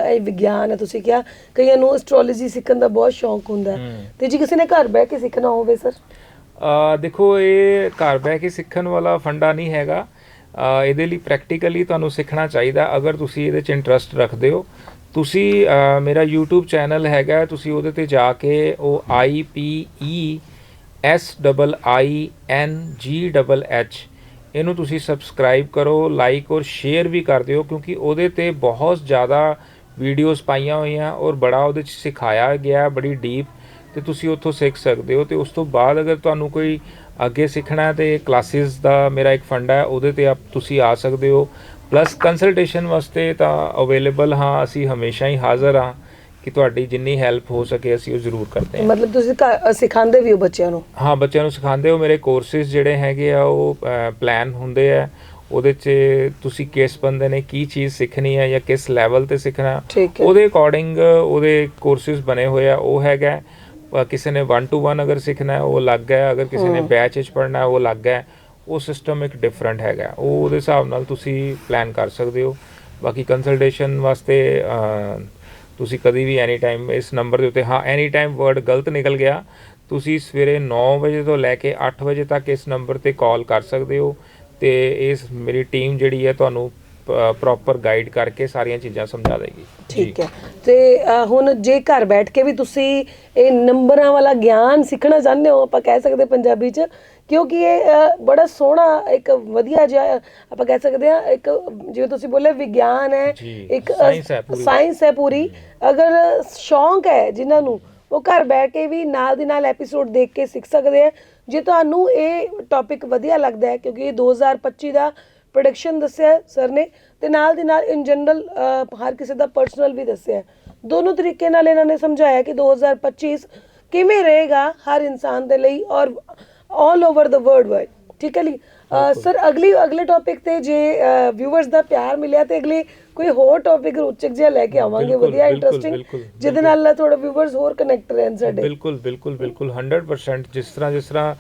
ਇਹ ਵਿਗਿਆਨ ਹੈ ਤੁਸੀਂ ਕਿਹਾ ਕਈਆਂ ਨੂੰ ਐਸਟ੍ਰੋਲੋਜੀ ਸਿੱਖਣ ਦਾ ਬਹੁਤ ਸ਼ੌਂਕ ਹੁੰਦਾ। ਤੇ ਜੇ ਕਿਸੇ ਨੇ ਘਰ ਬਹਿ ਕੇ ਸਿੱਖਣਾ ਹੋਵੇ ਸਰ? ਅ, ਦੇਖੋ ਇਹ ਘਰ ਬਹਿ ਕੇ ਸਿੱਖਣ ਵਾਲਾ ਫੰਡਾ ਨਹੀਂ ਹੈਗਾ। ਇਹਦੇ ਲਈ ਪ੍ਰੈਕਟੀਕਲੀ ਤੁਹਾਨੂੰ ਸਿੱਖਣਾ ਚਾਹੀਦਾ ਅਗਰ ਤੁਸੀਂ ਇਹਦੇ 'ਚ ਇੰਟਰਸਟ ਰੱਖਦੇ ਹੋ। ਤੁਸੀਂ ਮੇਰਾ YouTube ਚੈਨਲ ਹੈਗਾ, ਤੁਸੀਂ ਉਹਦੇ ਤੇ ਜਾ ਕੇ ਉਹ I P E S double I I G double H ਇਹਨੂੰ ਤੁਸੀਂ ਸਬਸਕ੍ਰਾਈਬ ਕਰੋ ਲਾਈਕ ਔਰ ਸ਼ੇਅਰ ਵੀ ਕਰ ਦਿਓ, ਕਿਉਂਕਿ ਉਹਦੇ ਤੇ ਬਹੁਤ ਜ਼ਿਆਦਾ ਵੀਡੀਓਜ਼ ਪਾਈਆਂ ਹੋਈਆਂ ਔਰ ਬੜਾ ਉਹਦੇ 'ਚ ਸਿਖਾਇਆ ਗਿਆ, ਬੜੀ ਡੀਪ ਤੇ ਤੁਸੀਂ ਉੱਥੋਂ ਸਿੱਖ ਸਕਦੇ ਹੋ ਤੇ ਉਸ ਤੋਂ ਬਾਅਦ ਅਗਰ ਤੁਹਾਨੂੰ ਕੋਈ ਅੱਗੇ ਸਿੱਖਣਾ ਹੈ ਤੇ ਕਲਾਸਿਸ ਦਾ ਮੇਰਾ ਇੱਕ ਫੰਡ ਹੈ, ਉਹਦੇ ਤੇ ਆਪ ਤੁਸੀਂ ਆ ਸਕਦੇ ਹੋ। ਪਲੱਸ ਕੰਸਲਟੇਸ਼ਨ ਵਾਸਤੇ ਤਾਂ ਅਵੇਲੇਬਲ ਹਾਂ ਅਸੀਂ ਹਮੇਸ਼ਾ ਹੀ ਹਾਜ਼ਰ ਹਾਂ ਕਿ ਤੁਹਾਡੀ ਜਿੰਨੀ ਹੈਲਪ ਹੋ ਸਕੇ ਅਸੀਂ ਉਹ ਜ਼ਰੂਰ ਕਰਦੇ ਹਾਂ। ਮਤਲਬ ਤੁਸੀਂ ਘਰ- ਸਿਖਾਉਂਦੇ ਵੀ ਹੋ ਬੱਚਿਆਂ ਨੂੰ? ਹਾਂ ਬੱਚਿਆਂ ਨੂੰ ਸਿਖਾਉਂਦੇ ਹੋ। ਮੇਰੇ ਕੋਰਸਿਸ ਜਿਹੜੇ ਹੈਗੇ ਆ ਉਹ ਪਲਾਨ ਹੁੰਦੇ ਆ। ਉਹਦੇ 'ਚ ਤੁਸੀਂ ਕਿਸ ਬੰਦੇ ਨੇ ਕੀ ਚੀਜ਼ ਸਿੱਖਣੀ ਹੈ ਜਾਂ ਕਿਸ ਲੈਵਲ ਤੇ ਸਿੱਖਣਾ। ਠੀਕ ਹੈ। ਉਹਦੇ ਅਕੋਰਡਿੰਗ ਉਹਦੇ ਕੋਰਸਿਸ ਬਣੇ ਹੋਏ ਆ। ਉਹ ਹੈਗਾ ਅ, ਕਿਸੇ ਨੇ 1 ਟੂ 1 ਅਗਰ ਸਿੱਖਣਾ ਹੈ ਉਹ ਅਲੱਗ ਹੈ। ਅਗਰ ਕਿਸੇ ਨੇ। ਬੈਚ ਵਿੱਚ ਪੜ੍ਹਨਾ ਹੈ ਉਹ ਅਲੱਗ ਹੈ। ਉਹ ਸਿਸਟਮ ਇੱਕ ਡਿਫਰੈਂਟ ਹੈਗਾ। ਉਹ ਉਹਦੇ ਹਿਸਾਬ ਨਾਲ ਤੁਸੀਂ ਪਲਾਨ ਕਰ ਸਕਦੇ ਹੋ। ਬਾਕੀ ਕੰਸਲਟੇਸ਼ਨ ਵਾਸਤੇ ਤੁਸੀਂ ਕਦੀ ਵੀ ਐਨੀ ਟਾਈਮ ਇਸ ਨੰਬਰ ਦੇ ਉੱਤੇ, ਹਾਂ ਐਨੀ ਟਾਈਮ ਵਰਡ ਗਲਤ ਨਿਕਲ ਗਿਆ, ਤੁਸੀਂ ਸਵੇਰੇ 9 ਵਜੇ ਤੋਂ ਲੈ ਕੇ 8 ਵਜੇ ਤੱਕ ਇਸ ਨੰਬਰ ਤੇ ਕਾਲ ਕਰ ਸਕਦੇ ਹੋ ਤੇ ਇਸ ਮੇਰੀ ਟੀਮ ਜਿਹੜੀ ਹੈ ਤੁਹਾਨੂੰ ਪ੍ਰੋਪਰ ਗਾਈਡ ਕਰਕੇ ਸਾਰੀਆਂ ਚੀਜ਼ਾਂ ਸਮਝਾ ਦੇਗੀ। ਠੀਕ ਹੈ। ਤੇ ਹੁਣ ਜੇ ਘਰ ਬੈਠ ਕੇ ਵੀ ਤੁਸੀਂ ਇਹ ਨੰਬਰਾਂ ਵਾਲਾ ਗਿਆਨ ਸਿੱਖਣਾ ਚਾਹੁੰਦੇ ਹੋ, ਆਪਾਂ ਕਹਿ ਸਕਦੇ ਪੰਜਾਬੀ ਚ ਕਿਉਂਕਿ ਇਹ ਬੜਾ ਸੋਹਣਾ ਇੱਕ ਵਧੀਆ ਜਿਹਾ ਆਪਾਂ ਕਹਿ ਸਕਦੇ ਹਾਂ ਇੱਕ ਜਿਵੇਂ ਤੁਸੀਂ ਬੋਲੇ ਵਿਗਿਆਨ ਹੈ ਇੱਕ। ਸਾਇੰਸ ਹੈ ਪੂਰੀ ਅਗਰ ਸ਼ੌਂਕ ਹੈ ਜਿਨ੍ਹਾਂ ਨੂੰ ਉਹ ਘਰ ਬੈਠ ਕੇ ਵੀ ਨਾਲ ਦੀ ਨਾਲ ਐਪੀਸੋਡ ਦੇਖ ਕੇ ਸਿੱਖ ਸਕਦੇ ਆ ਜੇ ਤੁਹਾਨੂੰ ਇਹ ਟੌਪਿਕ ਵਧੀਆ ਲੱਗਦਾ ਹੈ ਕਿਉਂਕਿ ਇਹ 2025 ਦਾ ਪ੍ਰੋਡਕਸ਼ਨ ਦੱਸਿਆ ਸਰ ਨੇ ਤੇ ਨਾਲ ਦੀ ਨਾਲ ਇਨ ਜਨਰਲ ਹਰ ਕਿਸੇ ਦਾ ਪਰਸਨਲ ਵੀ ਦੱਸਿਆ। ਦੋਨੋਂ ਤਰੀਕੇ ਨਾਲ ਇਹਨਾਂ ਨੇ ਸਮਝਾਇਆ ਕਿ 2025 ਕਿਵੇਂ ਰਹੇਗਾ ਹਰ ਇਨਸਾਨ ਦੇ ਲਈ ਔਰ all over the world wide ਠੀਕ ਹੈ ਜੀ? ਸਰ ਅਗਲੀ ਅਗਲੇ ਟੌਪਿਕ ਤੇ ਜੇ ਵਿਊਅਰਸ ਦਾ ਪਿਆਰ ਮਿਲਿਆ ਤੇ ਅਗਲੇ ਕੋਈ ਹੋਰ ਟੌਪਿਕ ਰੋਚਕ ਜਿਹਾ ਲੈ ਕੇ ਆਵਾਂਗੇ ਵਧੀਆ ਇੰਟਰਸਟਿੰਗ ਜਿਹਦੇ ਨਾਲ ਥੋੜਾ ਵਿਊਅਰਸ ਹੋਰ ਕਨੈਕਟ ਰਹਿਣ ਸਾਡੇ। ਬਿਲਕੁਲ ਬਿਲਕੁਲ ਬਿਲਕੁਲ 100% ਜਿਸ ਤਰ੍ਹਾਂ ਜਿਸ ਤਰ੍ਹਾਂ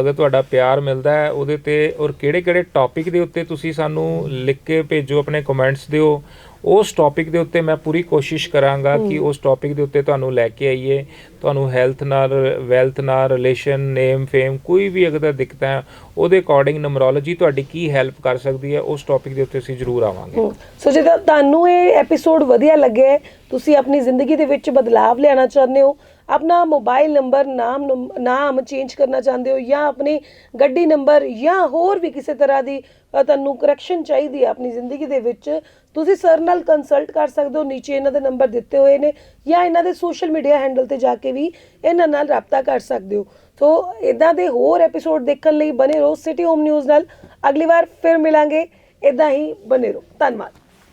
ਅਗਰ ਤੁਹਾਡਾ ਪਿਆਰ ਮਿਲਦਾ ਹੈ ਉਹਦੇ ਤੇ ਔਰ ਕਿਹੜੇ ਕਿਹੜੇ ਟੌਪਿਕ ਦੇ ਉੱਤੇ ਤੁਸੀਂ ਸਾਨੂੰ ਲਿਖ ਕੇ ਭੇਜੋ ਆਪਣੇ ਕਮੈਂਟਸ ਦਿਓ ਉਸ ਟੌਪਿਕ ਦੇ ਉੱਤੇ ਮੈਂ ਪੂਰੀ ਕੋਸ਼ਿਸ਼ ਕਰਾਂਗਾ ਕਿ ਉਸ ਟੌਪਿਕ ਦੇ ਉੱਤੇ ਤੁਹਾਨੂੰ ਲੈ ਕੇ ਆਈਏ ਤੁਹਾਨੂੰ ਹੈਲਥ ਨਾਲ ਵੈਲਥ ਨਾਲ ਰਿਲੇਸ਼ਨ ਨੇਮ ਫੇਮ ਕੋਈ ਵੀ ਅਗਰ ਦਿੱਕਤ ਹੈ ਉਹਦੇ ਅਕੋਰਡਿੰਗ ਨੰਬਰੋਲੋਜੀ ਤੁਹਾਡੀ ਕੀ ਹੈਲਪ ਕਰ ਸਕਦੀ ਹੈ ਉਸ ਟੌਪਿਕ ਦੇ ਉੱਤੇ ਅਸੀਂ ਜ਼ਰੂਰ ਆਵਾਂਗੇ। ਸੋ ਜੇ ਤੁਹਾਨੂੰ ਇਹ ਐਪੀਸੋਡ ਵਧੀਆ ਲੱਗਿਆ ਹੈ, ਤੁਸੀਂ ਆਪਣੀ ਜ਼ਿੰਦਗੀ ਦੇ ਵਿੱਚ ਬਦਲਾਵ ਲਿਆਉਣਾ ਚਾਹੁੰਦੇ ਹੋ ਆਪਣਾ ਮੋਬਾਈਲ ਨੰਬਰ ਨਾਮ ਨੰਬ- ਨਾਮ ਚੇਂਜ ਕਰਨਾ ਚਾਹੁੰਦੇ ਹੋ ਜਾਂ ਆਪਣੀ ਗੱਡੀ ਨੰਬਰ ਜਾਂ ਹੋਰ ਵੀ ਕਿਸੇ ਤਰ੍ਹਾਂ ਦੀ ਤੁਹਾਨੂੰ ਕਰੈਕਸ਼ਨ ਚਾਹੀਦੀ ਹੈ ਆਪਣੀ ਜ਼ਿੰਦਗੀ ਦੇ ਵਿੱਚ, ਤੁਸੀਂ ਸਰ ਨਾਲ ਕੰਸਲਟ ਕਰ ਸਕਦੇ ਹੋ, ਨੀਚੇ ਇਹਨਾਂ ਦੇ ਨੰਬਰ ਦਿੱਤੇ ਹੋਏ ਨੇ ਜਾਂ ਇਹਨਾਂ ਦੇ ਸੋਸ਼ਲ ਮੀਡੀਆ ਹੈਂਡਲ ਤੇ ਜਾ ਕੇ ਵੀ ਇਹਨਾਂ ਨਾਲ ਰਾਬਤਾ ਕਰ ਸਕਦੇ ਹੋ। ਸੋ ਇਦਾਂ ਦੇ ਹੋਰ ਐਪੀਸੋਡ ਦੇਖਣ ਲਈ ਬਨੇ ਰਹੋ ਸਿਟੀ ਹੋਮ ਨਿਊਜ਼ ਨਾਲ। ਅਗਲੀ ਵਾਰ ਫਿਰ ਮਿਲਾਂਗੇ। ਇਦਾਂ ਹੀ ਬਨੇ ਰਹੋ। ਧੰਨਵਾਦ।